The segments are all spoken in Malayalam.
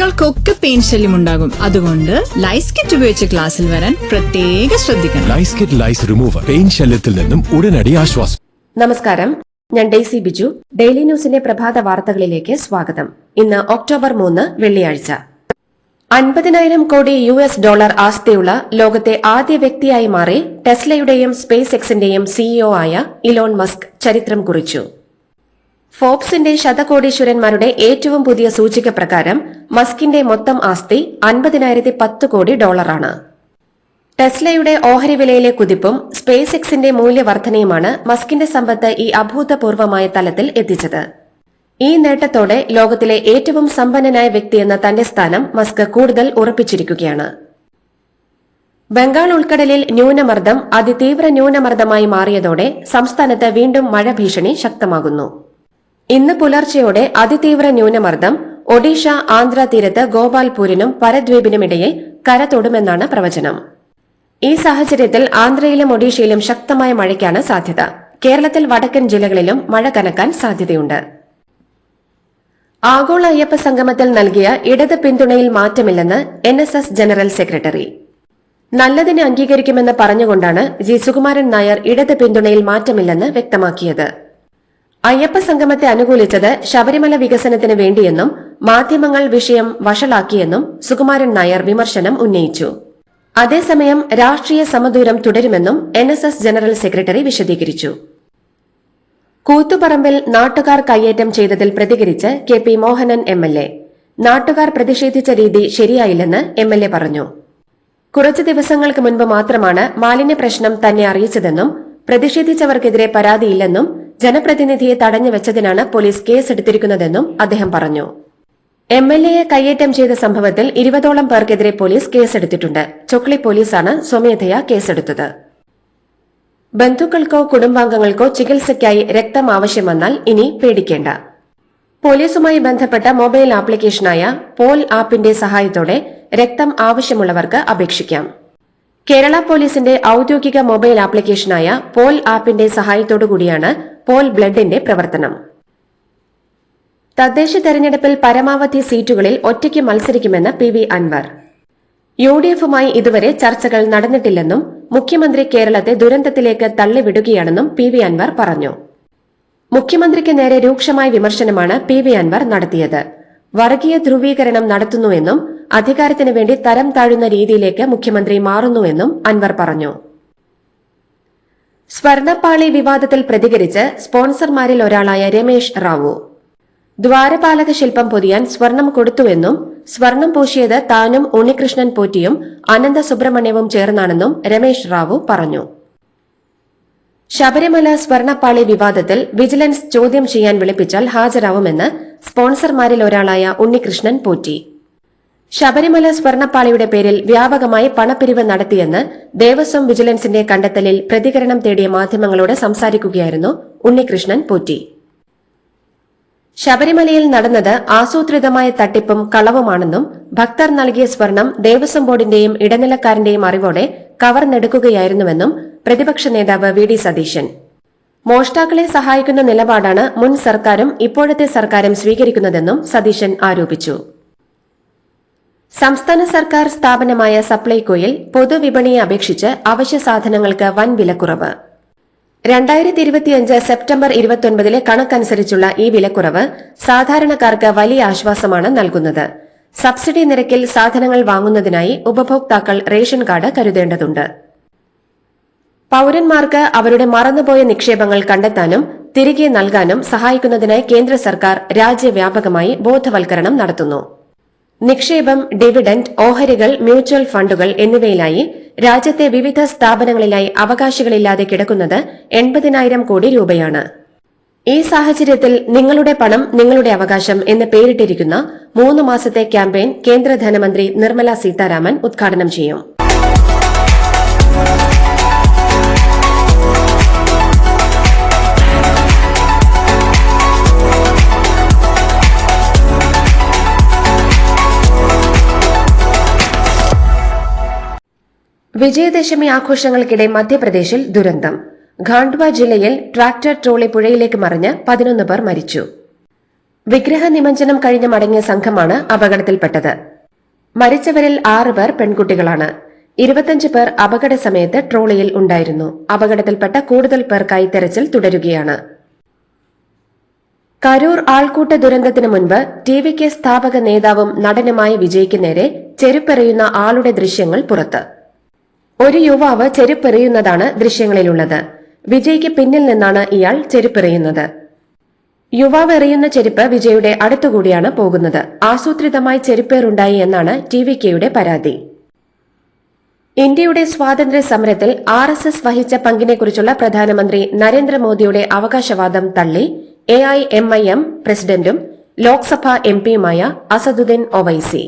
കുട്ടികൾക്കൊക്കെ പെയിൻ ശല്യം ഉണ്ടാകും. അതുകൊണ്ട് ലൈസ് കിറ്റ് ഉപയോഗിച്ച് ക്ലാസ്സിൽ വരാൻ പ്രത്യേക ശ്രദ്ധിക്കണം. Lice kit lice remover pain ശല്യത്തിൽ നിന്നും ഉടനടി ആശ്വാസം. നമസ്കാരം. ഞാൻ ഡെയ്സി ബിജു. ഡെയിലി ന്യൂസിന്റെ പ്രഭാത വാർത്തകളിലേക്ക് സ്വാഗതം. ഇന്ന് ഒക്ടോബർ മൂന്ന് വെള്ളിയാഴ്ച. അൻപതിനായിരം കോടി യു എസ് ഡോളർ ആസ്തിയുള്ള ലോകത്തെ ആദ്യ വ്യക്തിയായി മാറി ടെസ്ലയുടെയും സ്പേസ് എക്സിന്റെയും സിഇഒ ആയ ഇലോൺ മസ്ക് ചരിത്രം കുറിച്ചു. ഫോബ്സിന്റെ ശതകോടീശ്വരന്മാരുടെ ഏറ്റവും പുതിയ സൂചിക പ്രകാരം മസ്കിന്റെ മൊത്തം ആസ്തി അൻപതിനായിരത്തി പത്ത് കോടി ഡോളറാണ്. ടെസ്ലയുടെ ഓഹരി വിലയിലെ കുതിപ്പും സ്പേസ് എക്സിന്റെ മൂല്യവർദ്ധനയുമാണ് മസ്കിന്റെ സമ്പത്ത് ഈ അഭൂതപൂർവമായ തലത്തിൽ എത്തിച്ചത്. ഈ നേട്ടത്തോടെ ലോകത്തിലെ ഏറ്റവും സമ്പന്നനായ വ്യക്തിയെന്ന തന്റെ സ്ഥാനം മസ്ക് കൂടുതൽ ഉറപ്പിച്ചിരിക്കുകയാണ്. ബംഗാൾ ഉൾക്കടലിൽ ന്യൂനമർദ്ദം അതിതീവ്ര ന്യൂനമർദ്ദമായി മാറിയതോടെ സംസ്ഥാനത്ത് വീണ്ടും മഴ ഭീഷണി ശക്തമാകുന്നു. ഇന്ന് പുലർച്ചെയോടെ അതിതീവ്ര ന്യൂനമർദ്ദം ഒഡീഷ ആന്ധ്ര തീരത്ത് ഗോപാൽപൂരിനും പരദ്വീപിനുമിടയിൽ കര തൊടുമെന്നാണ് പ്രവചനം. ഈ സാഹചര്യത്തിൽ ആന്ധ്രയിലും ഒഡീഷയിലും ശക്തമായ മഴയ്ക്കാണ് സാധ്യത. കേരളത്തിൽ വടക്കൻ ജില്ലകളിലും മഴ കനക്കാൻ സാധ്യതയുണ്ട്. ആഗോള അയ്യപ്പ സംഗമത്തിൽ നൽകിയ ഇടത് പിന്തുണയിൽ മാറ്റമില്ലെന്ന് N S S general secretary. നല്ലതിനെ അംഗീകരിക്കുമെന്ന് പറഞ്ഞുകൊണ്ടാണ് ജി സുകുമാരൻ നായർ ഇടത് പിന്തുണയിൽ മാറ്റമില്ലെന്ന് വ്യക്തമാക്കിയത്. അയ്യപ്പ സംഗമത്തെ അനുകൂലിച്ചത് ശബരിമല വികസനത്തിന് വേണ്ടിയെന്നും മാധ്യമങ്ങൾ വിഷയം വഷളാക്കിയെന്നും സുകുമാരൻ നായർ വിമർശനം ഉന്നയിച്ചു. അതേസമയം രാഷ്ട്രീയ സമദൂരം തുടരുമെന്നും എൻ ജനറൽ സെക്രട്ടറി വിശദീകരിച്ചു. കൂത്തുപറമ്പിൽ നാട്ടുകാർ കയ്യേറ്റം ചെയ്തതിൽ പ്രതികരിച്ച് K P Mohanan M L A. നാട്ടുകാർ പ്രതിഷേധിച്ച രീതി ശരിയായില്ലെന്ന് എം എൽ എ പറഞ്ഞു. കുറച്ച് ദിവസങ്ങൾക്ക് മുൻപ് മാത്രമാണ് മാലിന്യ പ്രശ്നം തന്നെ അറിയിച്ചതെന്നും പ്രതിഷേധിച്ചവർക്കെതിരെ പരാതിയില്ലെന്നും ജനപ്രതിനിധിയെ തടഞ്ഞു വെച്ചതിനാണ് പോലീസ് കേസെടുത്തിരിക്കുന്നതെന്നും അദ്ദേഹം പറഞ്ഞു. എം എൽ എയെ കയ്യേറ്റം ചെയ്ത സംഭവത്തിൽ ഇരുപതോളം പേർക്കെതിരെ പോലീസ് കേസെടുത്തിട്ടുണ്ട്. ചൊക്ലി പോലീസാണ് സ്വമേധയാ കേസെടുത്തത്. ബന്ധുക്കൾക്കോ കുടുംബാംഗങ്ങൾക്കോ ചികിത്സയ്ക്കായി രക്തം ആവശ്യം വന്നാൽ ഇനി പേടിക്കേണ്ട. പോലീസുമായി ബന്ധപ്പെട്ട മൊബൈൽ ആപ്ലിക്കേഷനായ പോൽ ആപ്പിന്റെ സഹായത്തോടെ രക്തം ആവശ്യമുള്ളവർക്ക് അപേക്ഷിക്കാം. കേരള പോലീസിന്റെ ഔദ്യോഗിക മൊബൈൽ ആപ്ലിക്കേഷനായ പോൽ ആപ്പിന്റെ സഹായത്തോടുകൂടിയാണ് പോൽ ബ്ലഡിന്റെ പ്രവർത്തനം. തദ്ദേശ തെരഞ്ഞെടുപ്പിൽ പരമാവധി സീറ്റുകളിൽ ഒറ്റയ്ക്ക് മത്സരിക്കുമെന്ന് P V Anvar. U D എഫുമായി ഇതുവരെ ചർച്ചകൾ നടന്നിട്ടില്ലെന്നും മുഖ്യമന്ത്രി കേരളത്തെ ദുരന്തത്തിലേക്ക് തള്ളിവിടുകയാണെന്നും പി വി അൻവർ പറഞ്ഞു. മുഖ്യമന്ത്രിക്ക് നേരെ രൂക്ഷമായ വിമർശനമാണ് പി വി അൻവർ നടത്തിയത്. വർഗീയ ധ്രുവീകരണം നടത്തുന്നുവെന്നും അധികാരത്തിന് വേണ്ടി തരം താഴുന്ന രീതിയിലേക്ക് മുഖ്യമന്ത്രി മാറുന്നുവെന്നും അൻവർ പറഞ്ഞു. സ്വർണപ്പാളി വിവാദത്തിൽ പ്രതികരിച്ച് സ്പോൺസർമാരിൽ ഒരാളായ രമേശ് റാവു. ദ്വാരപാലക ശില്പം പൊതിയാൻ സ്വർണം കൊടുത്തുവെന്നും സ്വർണം പൂശിയത് താനും ഉണ്ണികൃഷ്ണൻ പോറ്റിയും അനന്ത സുബ്രഹ്മണ്യവും ചേർന്നാണെന്നും രമേശ് റാവു പറഞ്ഞു. ശബരിമല സ്വർണപ്പാളി വിവാദത്തിൽ വിജിലൻസ് ചോദ്യം ചെയ്യാൻ വിളിപ്പിച്ചാൽ ഹാജരാവുമെന്ന് സ്പോൺസർമാരിൽ ഒരാളായ ഉണ്ണികൃഷ്ണൻ പോറ്റി. ശബരിമല സ്വർണപ്പാളിയുടെ പേരിൽ വ്യാപകമായി പണപ്പിരിവ് നടത്തിയെന്ന് ദേവസ്വം വിജിലൻസിന്റെ കണ്ടെത്തലിൽ പ്രതികരണം തേടിയ മാധ്യമങ്ങളോട് സംസാരിക്കുകയായിരുന്നു ഉണ്ണികൃഷ്ണൻ പോറ്റി. ശബരിമലയിൽ നടന്നത് ആസൂത്രിതമായ തട്ടിപ്പും കളവുമാണെന്നും ഭക്തർ നൽകിയ സ്വർണം ദേവസ്വം ബോർഡിന്റെയും ഇടനിലക്കാരന്റെയും അറിവോടെ കവർന്നെടുക്കുകയായിരുന്നുവെന്നും പ്രതിപക്ഷ നേതാവ് വി ഡി സതീശൻ. മോഷ്ടാക്കളെ സഹായിക്കുന്ന നിലപാടാണ് മുൻ സർക്കാരും ഇപ്പോഴത്തെ സർക്കാരും സ്വീകരിക്കുന്നതെന്നും സതീശൻ ആരോപിച്ചു. സംസ്ഥാന സർക്കാർ സ്ഥാപനമായ സപ്ലൈകോയിൽ പൊതുവിപണിയെ അപേക്ഷിച്ച് അവശ്യ സാധനങ്ങൾക്ക് വൻ വിലക്കുറവ് രണ്ടായിരത്തി ഇരുപത്തിയഞ്ച് സെപ്റ്റംബർ ഇരുപത്തിയൊൻപതിലെ കണക്കനുസരിച്ചുള്ള ഈ വിലക്കുറവ് സാധാരണക്കാർക്ക് വലിയ ആശ്വാസമാണ് നൽകുന്നത്. സബ്സിഡി നിരക്കിൽ സാധനങ്ങൾ വാങ്ങുന്നതിനായി ഉപഭോക്താക്കൾ റേഷൻ കാർഡ് കരുതേണ്ടതുണ്ട്. പൌരന്മാർക്ക് അവരുടെ മറന്നുപോയ നിക്ഷേപങ്ങൾ കണ്ടെത്താനും തിരികെ നൽകാനും സഹായിക്കുന്നതിനായി കേന്ദ്ര സർക്കാർ രാജ്യവ്യാപകമായി ബോധവൽക്കരണം നടത്തുന്നു. നിക്ഷേപം ഡിവിഡന്റ് ഓഹരികൾ മ്യൂച്വൽ ഫണ്ടുകൾ എന്നിവയിലായി രാജ്യത്തെ വിവിധ സ്ഥാപനങ്ങളിലായി അവകാശികളില്ലാതെ കിടക്കുന്നത് എൺപതിനായിരം കോടി രൂപയാണ്. ഈ സാഹചര്യത്തിൽ നിങ്ങളുടെ പണം നിങ്ങളുടെ അവകാശം എന്ന് പേരിട്ടിരിക്കുന്ന മൂന്ന് മാസത്തെ ക്യാമ്പയിൻ കേന്ദ്ര ധനമന്ത്രി നിർമ്മല സീതാരാമൻ ഉദ്ഘാടനം ചെയ്യും. വിജയദശമി ആഘോഷങ്ങൾക്കിടെ മധ്യപ്രദേശിൽ ദുരന്തം. ഖാണ്ഡ്വ ജില്ലയിൽ ട്രാക്ടർ ട്രോളി പുഴയിലേക്ക് മറിഞ്ഞ് പതിനൊന്ന് പേർ മരിച്ചു. വിഗ്രഹ നിമഞ്ജനം കഴിഞ്ഞ് മടങ്ങിയ സംഘമാണ് അപകടത്തിൽപ്പെട്ടത്. മരിച്ചവരിൽ ആറ് പേർ പെൺകുട്ടികളാണ്. ഇരുപത്തഞ്ച് പേർ അപകട സമയത്ത് ട്രോളിയിൽ ഉണ്ടായിരുന്നു. അപകടത്തിൽപ്പെട്ട കൂടുതൽ പേർക്കായി തെരച്ചിൽ തുടരുകയാണ്. കരൂർ ആൾക്കൂട്ട ദുരന്തത്തിന് മുൻപ് ടി സ്ഥാപക നേതാവും നടനുമായ വിജയ്ക്ക് നേരെ ചെരുപ്പെറിയുന്ന ആളുടെ ദൃശ്യങ്ങൾ പുറത്ത്. ഒരു യുവാവ് ചെരുപ്പെറിയുന്നതാണ് ദൃശ്യങ്ങളിലുള്ളത്. വിജയ്ക്ക് പിന്നിൽ നിന്നാണ് ഇയാൾ ചെരുപ്പെറിയുന്നത്. യുവാവ് എറിയുന്ന ചെരുപ്പ് വിജയുടെ അടുത്തുകൂടിയാണ് പോകുന്നത്. ആസൂത്രിതമായി ചെരുപ്പേറുണ്ടായി എന്നാണ് ടി വി കെയുടെ പരാതി. ഇന്ത്യയുടെ സ്വാതന്ത്ര്യ സമരത്തിൽ ആർ എസ് എസ് വഹിച്ച പങ്കിനെക്കുറിച്ചുള്ള പ്രധാനമന്ത്രി നരേന്ദ്രമോദിയുടെ അവകാശവാദം തള്ളി A I M I M പ്രസിഡന്റും ലോക്സഭാ എംപിയുമായ അസദുദ്ദീൻ ഒവൈസി.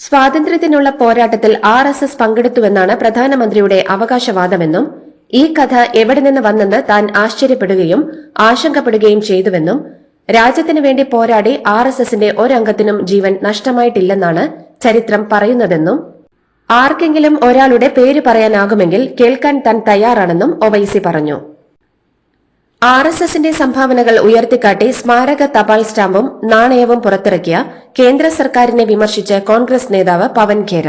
സ്വാതന്ത്ര്യത്തിനുള്ള പോരാട്ടത്തിൽ ആർ എസ് എസ് പങ്കെടുത്തുവെന്നാണ് പ്രധാനമന്ത്രിയുടെ അവകാശവാദമെന്നും ഈ കഥ എവിടെ നിന്ന് വന്നെന്ന് താൻ ആശ്ചര്യപ്പെടുകയും ആശങ്കപ്പെടുകയും ചെയ്തുവെന്നും രാജ്യത്തിനു വേണ്ടി പോരാടി ആർ എസ് എസിന്റെ ഒരംഗത്തിനും ജീവൻ നഷ്ടമായിട്ടില്ലെന്നാണ് ചരിത്രം പറയുന്നതെന്നും ആർക്കെങ്കിലും ഒരാളുടെ പേര് പറയാനാകുമെങ്കിൽ കേൾക്കാൻ താൻ തയ്യാറാണെന്നും ഒവൈസി പറഞ്ഞു. ആർ എസ് എസിന്റെ സംഭാവനകൾ ഉയർത്തിക്കാട്ടി സ്മാരക തപാൽ സ്റ്റാമ്പും നാണയവും പുറത്തിറക്കിയ കേന്ദ്ര സർക്കാരിനെ വിമർശിച്ച് കോൺഗ്രസ് നേതാവ് പവൻ ഖേര.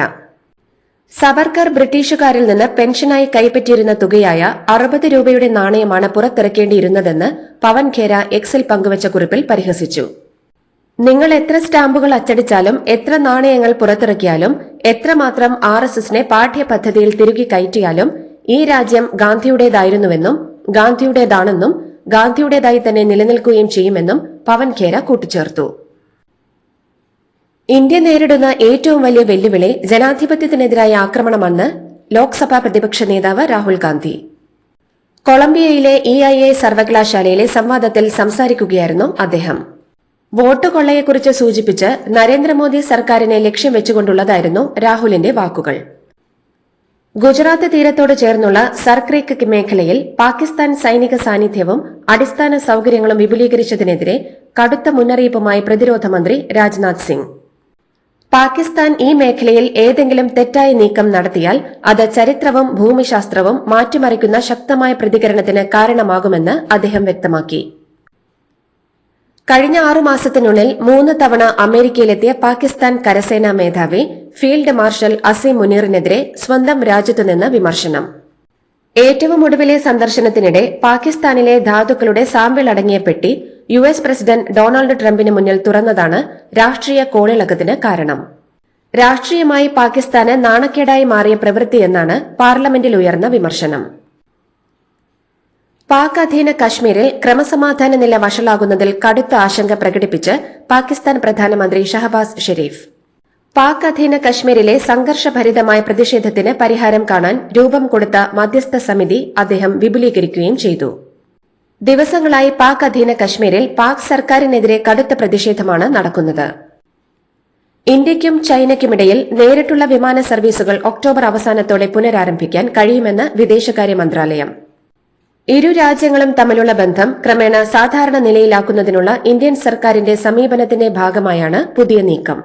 സവർക്കർ ബ്രിട്ടീഷുകാരിൽ നിന്ന് പെൻഷനായി കൈപ്പറ്റിയിരുന്ന തുകയായ അറുപത് രൂപയുടെ നാണയമാണ് പുറത്തിറക്കേണ്ടിയിരുന്നതെന്ന് പവൻ ഖേര എക്സിൽ പങ്കുവച്ച കുറിപ്പിൽ പരിഹസിച്ചു. നിങ്ങൾ എത്ര സ്റ്റാമ്പുകൾ അച്ചടിച്ചാലും എത്ര നാണയങ്ങൾ പുറത്തിറക്കിയാലും എത്രമാത്രം ആർ എസ് എസിനെ പാഠ്യപദ്ധതിയിൽ തിരുകി കയറ്റിയാലും ഈ രാജ്യം ഗാന്ധിയുടേതായിരുന്നുവെന്നും ഗാന്ധിയുടേതാണെന്നും ഗാന്ധിയുടേതായി തന്നെ നിലനിൽക്കുകയും ചെയ്യുമെന്നും പവൻ ഖേര കൂട്ടിച്ചേർത്തു. ഇന്ത്യ നേരിടുന്ന ഏറ്റവും വലിയ വെല്ലുവിളി ജനാധിപത്യത്തിനെതിരായ ആക്രമണമെന്ന് ലോക്സഭാ പ്രതിപക്ഷ നേതാവ് രാഹുൽ ഗാന്ധി. കൊളംബിയയിലെ ഇ ഐ എ സർവകലാശാലയിലെ സംവാദത്തിൽ സംസാരിക്കുകയായിരുന്നു അദ്ദേഹം. വോട്ട് കൊള്ളയെക്കുറിച്ച് സൂചിപ്പിച്ച് നരേന്ദ്രമോദി സർക്കാരിനെ ലക്ഷ്യം വെച്ചുകൊണ്ടുള്ളതായിരുന്നു രാഹുലിന്റെ വാക്കുകൾ. ഗുജറാത്ത് തീരത്തോട് ചേർന്നുള്ള സർക്രീക്ക് മേഖലയിൽ പാകിസ്ഥാൻ സൈനിക സാന്നിധ്യവും അടിസ്ഥാന സൌകര്യങ്ങളും വിപുലീകരിച്ചതിനെതിരെ കടുത്ത മുന്നറിയിപ്പുമായി പ്രതിരോധ മന്ത്രി രാജ്നാഥ് സിംഗ്. പാകിസ്ഥാൻ ഈ മേഖലയിൽ ഏതെങ്കിലും തെറ്റായ നീക്കം നടത്തിയാൽ അത് ചരിത്രവും ഭൂമിശാസ്ത്രവും മാറ്റിമറിക്കുന്ന ശക്തമായ പ്രതികരണത്തിന് കാരണമാകുമെന്ന് അദ്ദേഹം വ്യക്തമാക്കി. കഴിഞ്ഞ ആറുമാസത്തിനുള്ളിൽ മൂന്ന് തവണ അമേരിക്കയിലെത്തിയ പാകിസ്ഥാൻ കരസേനാ മേധാവി ഫീൽഡ് മാർഷൽ അസീം മുനീറിനെതിരെ സ്വന്തം രാജ്യത്തുനിന്ന് വിമർശനം. ഏറ്റവും ഒടുവിലെ സന്ദർശനത്തിനിടെ പാകിസ്ഥാനിലെ ധാതുക്കളുടെ സാമ്പിൾ അടങ്ങിയ പെട്ടി യു എസ് പ്രസിഡന്റ് ഡൊണാൾഡ് ട്രംപിന് മുന്നിൽ തുറന്നതാണ് രാഷ്ട്രീയ കോളിളക്കത്തിന് കാരണം. രാഷ്ട്രീയമായി പാകിസ്ഥാന് നാണക്കേടായി മാറിയ പ്രവൃത്തിയെന്നാണ് പാർലമെന്റിൽ ഉയർന്ന വിമർശനം. പാക് അധീന കശ്മീരിൽ ക്രമസമാധാന നില വഷളാകുന്നതിൽ കടുത്ത ആശങ്ക പ്രകടിപ്പിച്ച് പാകിസ്ഥാൻ പ്രധാനമന്ത്രി ഷഹബാസ് ഷെരീഫ്. പാക് അധീന കശ്മീരിലെ സംഘർഷഭരിതമായ പ്രതിഷേധത്തിന് പരിഹാരം കാണാൻ രൂപം കൊടുത്ത മധ്യസ്ഥ സമിതി അദ്ദേഹം വിപുലീകരിക്കുകയും ചെയ്തു. ദിവസങ്ങളായി പാക് അധീന കശ്മീരിൽ പാക് സർക്കാരിനെതിരെ കടുത്ത പ്രതിഷേധമാണ് നടക്കുന്നത്. ഇന്ത്യയ്ക്കും ചൈനയ്ക്കുമിടയിൽ നേരിട്ടുള്ള വിമാന സർവീസുകൾ ഒക്ടോബർ അവസാനത്തോടെ പുനരാരംഭിക്കാൻ കഴിയുമെന്ന് വിദേശകാര്യ മന്ത്രാലയം. ഇരു രാജ്യങ്ങളും തമ്മിലുള്ള ബന്ധം ക്രമേണ സാധാരണ നിലയിലാക്കുന്നതിനുള്ള ഇന്ത്യൻ സർക്കാരിന്റെ സമീപനത്തിന്റെ ഭാഗമായാണ് പുതിയ നീക്കം.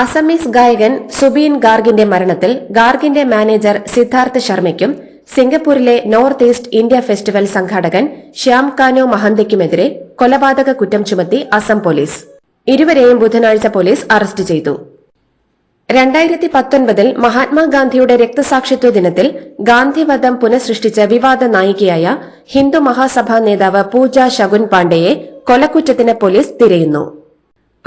അസമീസ് ഗായകൻ സുബീൻ ഗാർഗിന്റെ മരണത്തിൽ ഗാർഗിന്റെ മാനേജർ സിദ്ധാർത്ഥ് ശർമ്മയ്ക്കും സിംഗപ്പൂരിലെ നോർത്ത് ഈസ്റ്റ് ഇന്ത്യ ഫെസ്റ്റിവൽ സംഘാടകൻ ശ്യാം കാനോ മഹന്തയ്ക്കുമെതിരെ കൊലപാതക കുറ്റം ചുമത്തി അസം പോലീസ്. ഇരുവരെയും ബുധനാഴ്ച പോലീസ് അറസ്റ്റ് ചെയ്തു. രണ്ടായിരത്തി പത്തൊൻപതിൽ മഹാത്മാഗാന്ധിയുടെ രക്തസാക്ഷിത്വ ദിനത്തിൽ ഗാന്ധിവധം പുനഃസൃഷ്ടിച്ച വിവാദ നായികയായ ഹിന്ദു മഹാസഭാ നേതാവ് പൂജ ശകുൻ പാണ്ഡെയെ കൊലക്കുറ്റത്തിന് പോലീസ് തിരയുന്നു.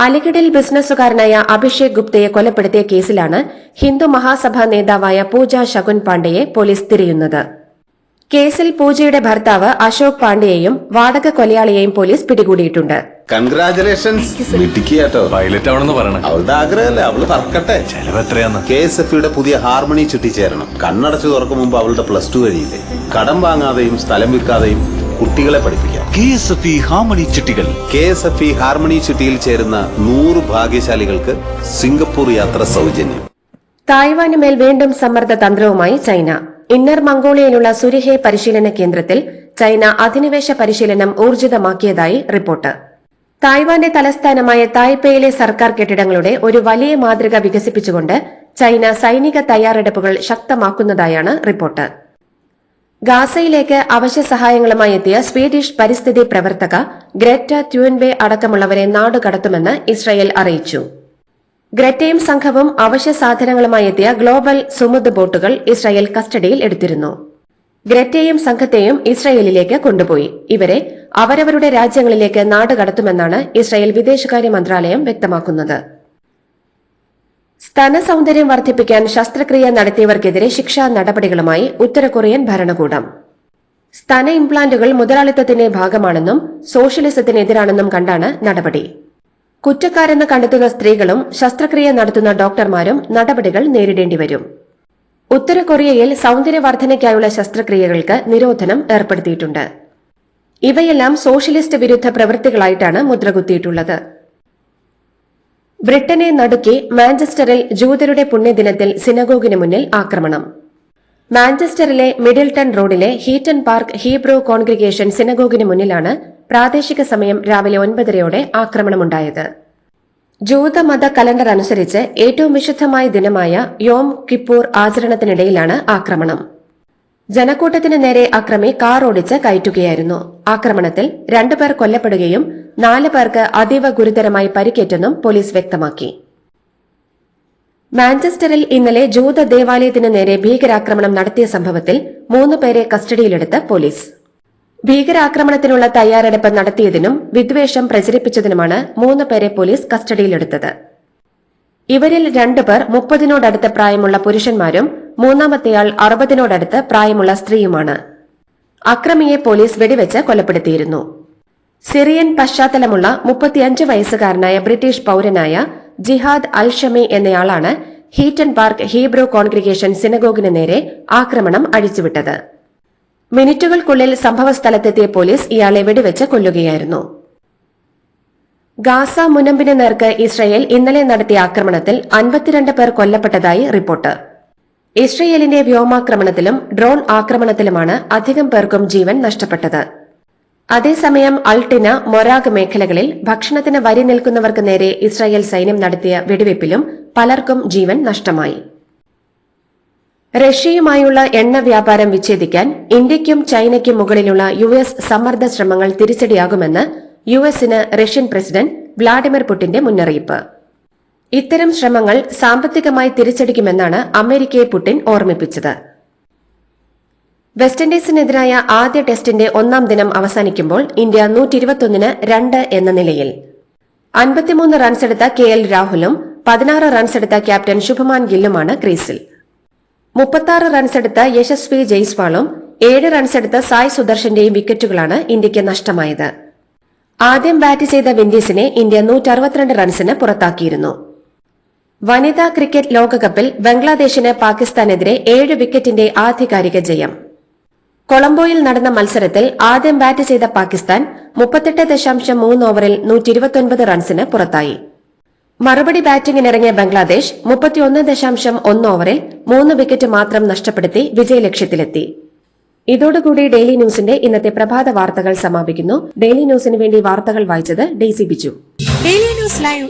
അലിഗഡിൽ ബിസിനസ്സുകാരനായ അഭിഷേക് ഗുപ്തയെ കൊലപ്പെടുത്തിയ കേസിലാണ് ഹിന്ദു മഹാസഭാ നേതാവായ പൂജ ശകുൻ പാണ്ഡെയെ പോലീസ് തിരയുന്നത്. കേസിൽ പൂജയുടെ ഭർത്താവ് അശോക് പാണ്ഡെയെയും വാടക കൊലയാളിയെയും പോലീസ് പിടികൂടിയിട്ടുണ്ട്. കൺഗ്രാചുലേഷൻസ് മിടുക്കിയാട്ടോ. പൈലറ്റ് ആവണമെന്ന് പറയണേ. അവളുടെ ആഗ്രഹമല്ലേ? അവൾ പറക്കട്ടെ ചെലവ് എത്രയാന്ന്? കെ എസ് എഫ് യുടെ പുതിയ ഹാർമണി ചുറ്റി ചേരണം കണ്ണടച്ചു തുറക്കും മുമ്പ് അവളുടെ പ്ലസ് ടു കഴിയില്ലേ? കടം വാങ്ങാതെയും സ്ഥലം വിൽക്കാതെയും കുട്ടികളെ പഠിപ്പിക്കാം. K S F E harmony ചിട്ടികൾ. K S F E harmony ചിട്ടിയിൽ ചേരുന്ന നൂറ് ഭാഗ്യശാലികൾക്ക് സിംഗപ്പൂർ യാത്ര സൗജന്യം. തായ്വാന് മേൽ വീണ്ടും സമ്മർദ്ദ തന്ത്രവുമായി ചൈന. ഇന്നർ മംഗോളിയയിലുള്ള സുരിഹെ പരിശീലന കേന്ദ്രത്തിൽ ചൈന അധിനിവേശ പരിശീലനം ഊർജിതമാക്കിയതായി റിപ്പോർട്ട്. തായ്വാന്റെ തലസ്ഥാനമായ തായ്പേയിലെ സർക്കാർ കെട്ടിടങ്ങളുടെ ഒരു വലിയ മാതൃക വികസിപ്പിച്ചുകൊണ്ട് ചൈന സൈനിക തയ്യാറെടുപ്പുകൾ ശക്തമാക്കുന്നതായാണ് റിപ്പോർട്ട്. ഗാസയിലേക്ക് അവശ്യ സഹായങ്ങളുമായി എത്തിയ സ്വീഡിഷ് പരിസ്ഥിതി പ്രവർത്തക ഗ്രറ്റ ട്യൂൻബെ അടക്കമുള്ളവരെ നാടുകടത്തുമെന്ന് ഇസ്രയേൽ അറിയിച്ചു. ഗ്രറ്റയും സംഘവും അവശ്യ സാധനങ്ങളുമായി എത്തിയ ഗ്ലോബൽ സുമുദ് ബോട്ടുകൾ ഇസ്രയേൽ കസ്റ്റഡിയിൽ എടുത്തിരുന്നു. ഗ്രറ്റയും സംഘത്തെയും ഇസ്രയേലിലേക്ക് കൊണ്ടുപോയി. ഇവരെ അവരവരുടെ രാജ്യങ്ങളിലേക്ക് നാടുകടത്തുമെന്നാണ് ഇസ്രയേൽ വിദേശകാര്യ മന്ത്രാലയം വ്യക്തമാക്കുന്നത്. സ്തന സൗന്ദര്യം വർദ്ധിപ്പിക്കാൻ ശസ്ത്രക്രിയ നടത്തിയവർക്കെതിരെ ശിക്ഷാ നടപടികളുമായി ഉത്തര കൊറിയൻ ഭരണകൂടം. സ്തന ഇംപ്ലാന്റുകൾ മുതലാളിത്തത്തിന്റെ ഭാഗമാണെന്നും സോഷ്യലിസത്തിനെതിരാണെന്നും കണ്ടാണ് നടപടി. കുറ്റക്കാരെന്ന് കണ്ടെത്തുന്ന സ്ത്രീകളും ശസ്ത്രക്രിയ നടത്തുന്ന ഡോക്ടർമാരും നടപടികൾ നേരിടേണ്ടി വരും. ഉത്തര കൊറിയയിൽ സൗന്ദര്യവർദ്ധനയ്ക്കായുള്ള ശസ്ത്രക്രിയകൾക്ക് നിരോധനം ഏർപ്പെടുത്തിയിട്ടുണ്ട്. ഇവയെല്ലാം സോഷ്യലിസ്റ്റ് വിരുദ്ധ പ്രവൃത്തികളായിട്ടാണ് മുദ്രകുത്തിയിട്ടുള്ളത്. ബ്രിട്ടനെ നടുക്കി മാഞ്ചസ്റ്ററിൽ ജൂതരുടെ പുണ്യദിനത്തിൽ സിനഗോഗിന് മുന്നിൽ ആക്രമണം. മാഞ്ചസ്റ്ററിലെ മിഡിൽട്ടൺ റോഡിലെ ഹീറ്റൺ പാർക്ക് ഹീബ്രോ കോൺഗ്രിഗേഷൻ സിനഗോഗിന് മുന്നിലാണ് പ്രാദേശിക സമയം രാവിലെ ഒൻപതരയോടെ ആക്രമണമുണ്ടായത്. ജൂതമത കലണ്ടർ അനുസരിച്ച് ഏറ്റവും വിശുദ്ധമായ ദിനമായ യോം കിപ്പൂർ ആചരണത്തിനിടയിലാണ് ആക്രമണം. ജനക്കൂട്ടത്തിന് നേരെ അക്രമി കാർ ഓടിച്ച് കയറ്റുകയായിരുന്നു. ആക്രമണത്തിൽ രണ്ടുപേർ കൊല്ലപ്പെടുകയും നാല് പേർക്ക് അതീവ ഗുരുതരമായി പരിക്കേറ്റെന്നും പോലീസ് വ്യക്തമാക്കി. മാഞ്ചസ്റ്ററിൽ ഇന്നലെ ജൂത ദേവാലയത്തിന് നേരെ ഭീകരാക്രമണം നടത്തിയ സംഭവത്തിൽ മൂന്ന് പേരെ കസ്റ്റഡിയിലെടുത്ത് പോലീസ്. ഭീകരാക്രമണത്തിനുള്ള തയ്യാറെടുപ്പ് നടത്തിയതിനും വിദ്വേഷം പ്രചരിപ്പിച്ചതിനുമാണ് മൂന്ന് പേരെ പോലീസ് കസ്റ്റഡിയിലെടുത്തത്. ഇവരിൽ രണ്ടുപേർ മുപ്പതിനോടടുത്ത പ്രായമുള്ള പുരുഷന്മാരും മൂന്നാമത്തെയാൾ അറുപതിനോടടുത്ത് പ്രായമുള്ള സ്ത്രീയുമാണ്. അക്രമിയെ പോലീസ് വെടിവെച്ച് കൊലപ്പെടുത്തിയിരുന്നു. സിറിയൻ പശ്ചാത്തലമുള്ള മുപ്പത്തിയഞ്ച് വയസ്സുകാരനായ ബ്രിട്ടീഷ് പൌരനായ ജിഹാദ് അൽ ഷമി എന്നയാളാണ് ഹീറ്റൻ പാർക്ക് ഹീബ്രോ കോൺഗ്രിഗേഷൻ സിനഗോഗിന് നേരെ ആക്രമണം അഴിച്ചുവിട്ടത്. മിനിറ്റുകൾക്കുള്ളിൽ സംഭവസ്ഥലത്തെത്തിയ പോലീസ് ഇയാളെ വെടിവെച്ച് കൊല്ലുകയായിരുന്നു. ഗാസ മുനമ്പിന് നേർക്ക് ഇസ്രയേൽ ഇന്നലെ നടത്തിയ ആക്രമണത്തിൽ അൻപത്തിരണ്ട് പേർ കൊല്ലപ്പെട്ടതായി റിപ്പോർട്ട്. ഇസ്രയേലിന്റെ വ്യോമാക്രമണത്തിലും ഡ്രോൺ ആക്രമണത്തിലുമാണ് അധികം പേർക്കും ജീവൻ നഷ്ടപ്പെട്ടത്. അതേസമയം അൾട്ടിന മൊരാഗ് മേഖലകളിൽ ഭക്ഷണത്തിന് വരി നിൽക്കുന്നവർക്ക് നേരെ ഇസ്രായേൽ സൈന്യം നടത്തിയ വെടിവയ്പിലും പലർക്കും ജീവൻ നഷ്ടമായി. റഷ്യയുമായുള്ള എണ്ണ വ്യാപാരം വിച്ഛേദിക്കാൻ ഇന്ത്യയ്ക്കും ചൈനയ്ക്കും മുകളിലുള്ള യു എസ് സമ്മർദ്ദ ശ്രമങ്ങൾ തിരിച്ചടിയാകുമെന്ന് യു എസിന് റഷ്യൻ പ്രസിഡന്റ് വ്ളാഡിമിർ പുടിന്റെ മുന്നറിയിപ്പ്. ഇത്തരം ശ്രമങ്ങൾ സാമ്പത്തികമായി തിരിച്ചടിക്കുമെന്നാണ് അമേരിക്കയെ പുടിൻ ഓർമ്മിപ്പിച്ചത്. വെസ്റ്റ് ഇൻഡീസിനെതിരായ ആദ്യ ടെസ്റ്റിന്റെ ഒന്നാം ദിനം അവസാനിക്കുമ്പോൾ ഇന്ത്യ നൂറ്റിഇരുപത്തിയൊന്നിന് രണ്ട് എന്ന നിലയിൽ. അൻപത്തിമൂന്ന് റൺസെടുത്ത കെ എൽ രാഹുലും പതിനാറ് റൺസെടുത്ത ക്യാപ്റ്റൻ ശുഭമാൻ ഗില്ലുമാണ് ക്രീസിൽ. മുപ്പത്താറ് റൺസെടുത്ത യശസ്വി ജയ്സ്വാളും ഏഴ് റൺസെടുത്ത സായ് സുദർശന്റെയും വിക്കറ്റുകളാണ് ഇന്ത്യയ്ക്ക് നഷ്ടമായത്. ആദ്യം ബാറ്റ് ചെയ്ത വിൻഡീസിനെ ഇന്ത്യ നൂറ്ററുപത്തിരണ്ട് റൺസിന് പുറത്താക്കിയിരുന്നു. വനിതാ ക്രിക്കറ്റ് ലോകകപ്പിൽ ബംഗ്ലാദേശിന് പാകിസ്ഥാനെതിരെ ഏഴ് വിക്കറ്റിന്റെ ആധികാരിക ജയം. കൊളംബോയിൽ നടന്ന മത്സരത്തിൽ ആദ്യം ബാറ്റ് ചെയ്ത പാകിസ്ഥാൻ മുപ്പത്തെട്ട് ദശാംശം മൂന്ന് ഓവറിൽ നൂറ്റിരുപത്തൊൻപത് റൺസിന് പുറത്തായി. മറുപടി ബാറ്റിംഗിനിറങ്ങിയ ബംഗ്ലാദേശ് മുപ്പത്തിയൊന്ന് ദശാംശം ഒന്ന് ഓവറിൽ മൂന്ന് വിക്കറ്റ് മാത്രം നഷ്ടപ്പെടുത്തി വിജയലക്ഷ്യത്തിലെത്തി. ഇതോടുകൂടി ഡെയിലി ന്യൂസിന്റെ ഇന്നത്തെ പ്രഭാത വാർത്തകൾ സമാപിക്കുന്നു. ഡെയിലി ന്യൂസിന് വേണ്ടി വാർത്തകൾ വായിച്ചത് Daisy Biju. Daily news live